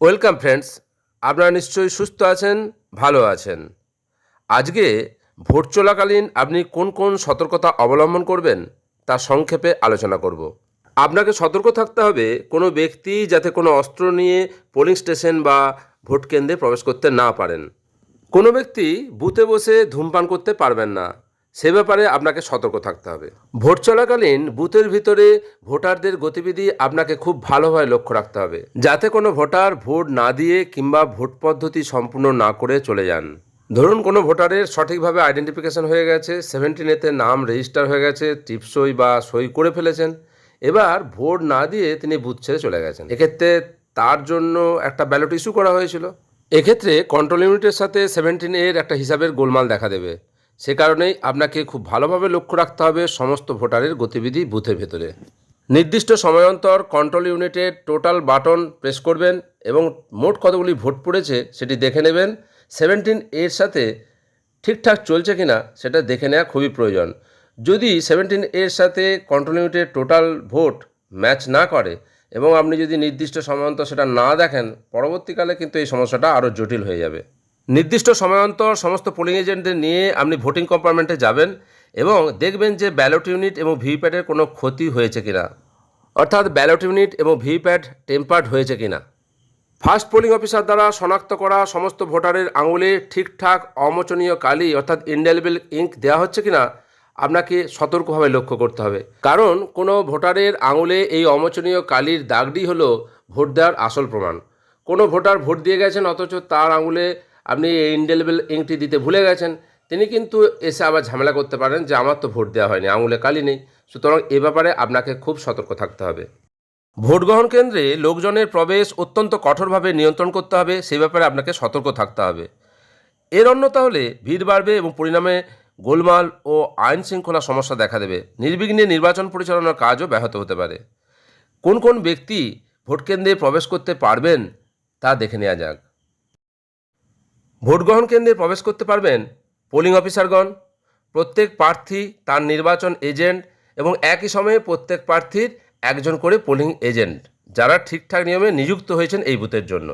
Welcome friends, আপনারা নিশ্চয়ই সুস্থ আছেন, ভালো আছেন। আজকে ভোট চলাকালীন আপনি কোন কোন সতর্কতা অবলম্বন করবেন, তা সংক্ষেপে আলোচনা করব। আপনাকে সতর্ক থাকতে হবে কোনো ব্যক্তি যাতে কোনো অস্ত্র নিয়ে পোলিং স্টেশন বা ভোট কেন্দ্রে প্রবেশ করতে না পারেন। কোনো ব্যক্তি বুথে বসে ধূমপান করতে পারবেন না। সে ব্যাপারে আপনাকে সতর্ক থাকতে হবে। ভোট চলাকালীন বুথের ভিতরে ভোটারদের গতিবিধি আপনাকে খুব ভালোভাবে লক্ষ্য রাখতে হবে। যাতে কোনো ভোটার ভোট না দিয়ে কিংবা ভোট পদ্ধতি সম্পূর্ণ না করে চলে যান। ধরুন কোনো ভোটারের সঠিকভাবে আইডেন্টিফিকেশন হয়ে গেছে সেভেন্টিন এতে নাম রেজিস্টার হয়ে গেছে, টিপসই বা সই করে ফেলেছেন। এবার ভোট না দিয়ে তিনি বুথ ছেড়ে চলে গেছেন। এক্ষেত্রে তার জন্য একটা ব্যালট ইস্যু করা হয়েছিল। এক্ষেত্রে কন্ট্রোল ইউনিটের সাথে সেভেন্টিন এর একটা হিসাবের গোলমাল দেখা দেবে। সে কারণেই আপনাকে খুব ভালোভাবে লক্ষ্য রাখতে হবে সমস্ত ভোটারের গতিবিধি বুথের ভেতরে। নির্দিষ্ট সময় অন্তর কন্ট্রোল ইউনিটের টোটাল বাটন প্রেস করবেন এবং মোট কতগুলি ভোট পড়েছে সেটি দেখে নেবেন। সেভেন্টিন এর সাথে ঠিকঠাক চলছে কিনা সেটা দেখে নেওয়া খুবই প্রয়োজন। যদি সেভেন্টিন এর সাথে কন্ট্রোল ইউনিটের টোটাল ভোট ম্যাচ না করে এবং আপনি যদি নির্দিষ্ট সময়ান্তর সেটা না দেখেন, পরবর্তীকালে কিন্তু এই সমস্যাটা আরও জটিল হয়ে যাবে। নির্দিষ্ট সময়ান্তর সমস্ত পোলিং এজেন্টদের নিয়ে আপনি ভোটিং কম্পার্টমেন্টে যাবেন এবং দেখবেন যে ব্যালট ইউনিট এবং ভিভিপ্যাটের কোনো ক্ষতি হয়েছে কিনা। অর্থাৎ ব্যালট ইউনিট এবং ভিভিপ্যাট টেম্পার্ড হয়েছে কিনা। ফার্স্ট পোলিং অফিসার দ্বারা শনাক্ত করা সমস্ত ভোটারের আঙুলে ঠিকঠাক অমোচনীয় কালি, অর্থাৎ ইনডেলিবল ইঙ্ক দেওয়া হচ্ছে কিনা, আপনাকে সতর্কভাবে লক্ষ্য করতে হবে। কারণ কোনো ভোটারের আঙুলে এই অমোচনীয় কালির দাগটি হলো ভোট দেওয়ার আসল প্রমাণ। কোনো ভোটার ভোট দিয়ে গেছেন, অথচ তার আঙুলে আপনি ইনডেলিবল ইঙ্কটি দিতে ভুলে গেছেন, তিনি কিন্তু এসে আবার ঝামেলা করতে পারেন যে আমার তো ভোট দেওয়া হয়নি, আঙুলে কালি নেই। সুতরাং এ ব্যাপারে আপনাকে খুব সতর্ক থাকতে হবে। ভোট গ্রহণ কেন্দ্রে লোকজনের প্রবেশ অত্যন্ত কঠোরভাবে নিয়ন্ত্রণ করতে হবে, সে ব্যাপারে আপনাকে সতর্ক থাকতে হবে। এর অন্যতা হলে ভিড় বাড়বে এবং পরিণামে গোলমাল ও আইন শৃঙ্খলা সমস্যা দেখা দেবে। নির্বিঘ্নে নির্বাচন পরিচালনার কাজও ব্যাহত হতে পারে। কোন কোন ব্যক্তি ভোট কেন্দ্রে প্রবেশ করতে পারবেন তা দেখে নেওয়া যাক। ভোট গ্রহণ কেন্দ্রে প্রবেশ করতে পারবেন পোলিং অফিসারগণ। প্রত্যেক প্রার্থী তার নির্বাচন এজেন্ট এবং একই সময়ে প্রত্যেক প্রার্থীর একজন করে পোলিং এজেন্ট, যারা ঠিকঠাক নিয়মে নিযুক্ত হয়েছেন এই বুথের জন্য।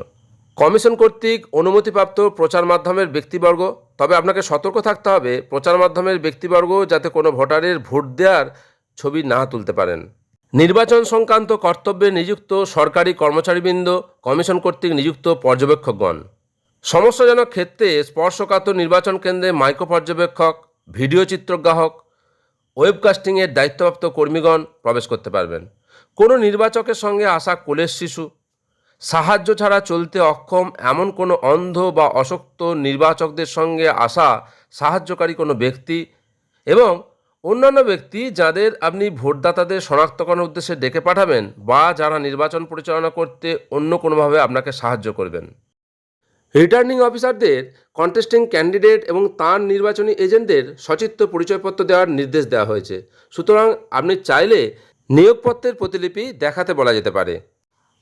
কমিশন কর্তৃক অনুমতিপ্রাপ্ত প্রচার মাধ্যমের ব্যক্তিবর্গ, তবে আপনাকে সতর্ক থাকতে হবে, প্রচার মাধ্যমের ব্যক্তিবর্গ যাতে কোনো ভোটারের ভোট দেওয়ার ছবি না তুলতে পারেন। নির্বাচন সংক্রান্ত কর্তব্যে নিযুক্ত সরকারি কর্মচারীবৃন্দ, কমিশন কর্তৃক নিযুক্ত পর্যবেক্ষকগণ। সমস্যাজনক ক্ষেত্রে স্পর্শকাতর নির্বাচন কেন্দ্রে মাইক্রো পর্যবেক্ষক, ভিডিও চিত্রগ্রাহক, ওয়েবকাস্টিংয়ের দায়িত্বপ্রাপ্ত কর্মীগণ প্রবেশ করতে পারবেন। কোনো নির্বাচকের সঙ্গে আসা কোলের শিশু, সাহায্য ছাড়া চলতে অক্ষম এমন কোনো অন্ধ বা অশক্ত নির্বাচকদের সঙ্গে আসা সাহায্যকারী কোনো ব্যক্তি এবং অন্যান্য ব্যক্তি যাদের আপনি ভোটদাতাদের শনাক্তকরণের উদ্দেশ্যে ডেকে পাঠাবেন বা যারা নির্বাচন পরিচালনা করতে অন্য কোনোভাবে আপনাকে সাহায্য করবেন। রিটার্নিং অফিসারদের কন্টেস্টিং ক্যান্ডিডেট এবং তার নির্বাচনী এজেন্টদের সচিত্র পরিচয়পত্র দেওয়ার নির্দেশ দেওয়া হয়েছে। সুতরাং আপনি চাইলে নিয়োগপত্রের প্রতিলিপি দেখাতে বলা যেতে পারে।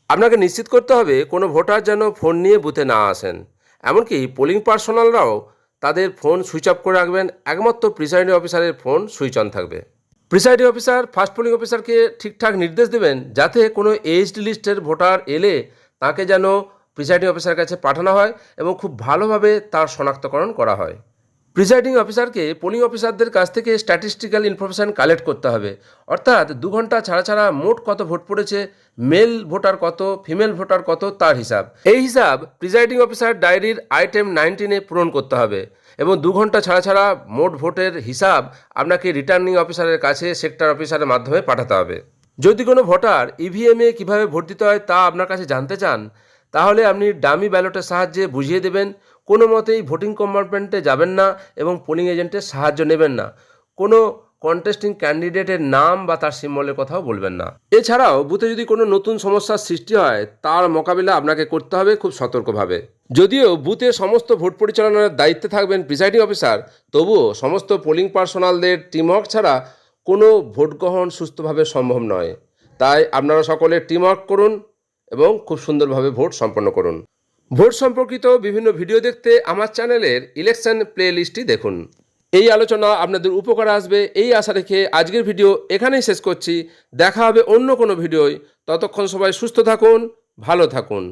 আপনাকে নিশ্চিত করতে হবে কোনো ভোটার যেন ফোন নিয়ে বুথে না আসেন। এমনকি পোলিং পার্সোনালরাও তাদের ফোন সুইচ অফ করে রাখবেন। একমাত্র প্রিসাইডিং অফিসারের ফোন সুইচ অন থাকবে। প্রিসাইডিং অফিসার ফার্স্ট পোলিং অফিসারকে ঠিকঠাক নির্দেশ দেবেন যাতে কোনো এইচডি লিস্টের ভোটার এলে তাকে যেন প্রিসাইডিং অফিসার কাছে পাঠানো হয় এবং খুব ভালোভাবে তার শনাক্তকরণ করা হয়। প্রিসাইডিং অফিসারকে পোলিং অফিসারদের কাছ থেকে স্ট্যাটিস্টিক্যাল ইনফরমেশান কালেক্ট করতে হবে। অর্থাৎ দু ঘণ্টা ছাড়া ছাড়া মোট কত ভোট পড়েছে, মেল ভোটার কত, ফিমেল ভোটার কত, তার হিসাব। এই হিসাব প্রিসাইডিং অফিসার ডায়েরির আইটেম নাইনটিনে পূরণ করতে হবে এবং দু ঘণ্টা ছাড়া ছাড়া মোট ভোটের হিসাব আপনাকে রিটার্নিং অফিসারের কাছে, সেক্টর অফিসারের মাধ্যমে পাঠাতে হবে। যদি কোনো ভোটার ইভিএমে কীভাবে ভোট দিতে হয় তা আপনার কাছে জানতে চান তাহলে আপনি ডামি ব্যালটের সাহায্যে বুঝিয়ে দেবেন, কোনো মতেই ভোটিং কম্পার্টমেন্টে যাবেন না এবং পোলিং এজেন্টের সাহায্য নেবেন না। কোনো কন্টেস্টিং ক্যান্ডিডেটের নাম বা তার সিম্বলের কথাও বলবেন না। এছাড়াও বুথে যদি কোনো নতুন সমস্যার সৃষ্টি হয়, তার মোকাবিলা আপনাকে করতে হবে খুব সতর্কভাবে। যদিও বুথে সমস্ত ভোট পরিচালনার দায়িত্বে থাকবেন প্রিসাইডিং অফিসার, তবুও সমস্ত পোলিং পার্সোনালদের টিমওয়ার্ক ছাড়া কোনো ভোট গ্রহণ সুস্থভাবে সম্ভব নয়। তাই আপনারা সকলে টিমওয়ার্ক করুন এবং খুব সুন্দরভাবে ভোট সম্পন্ন করুন। ভোট সম্পর্কিত বিভিন্ন ভিডিও দেখতে আমার চ্যানেলের ইলেকশন প্লে লিস্টটি দেখুন। এই আলোচনা আপনাদের উপকার আসবে, এই আশা রেখে আজকের ভিডিও এখানেই শেষ করছি। দেখা হবে অন্য কোনো ভিডিওয়। ততক্ষণ সবাই সুস্থ থাকুন, ভালো থাকুন।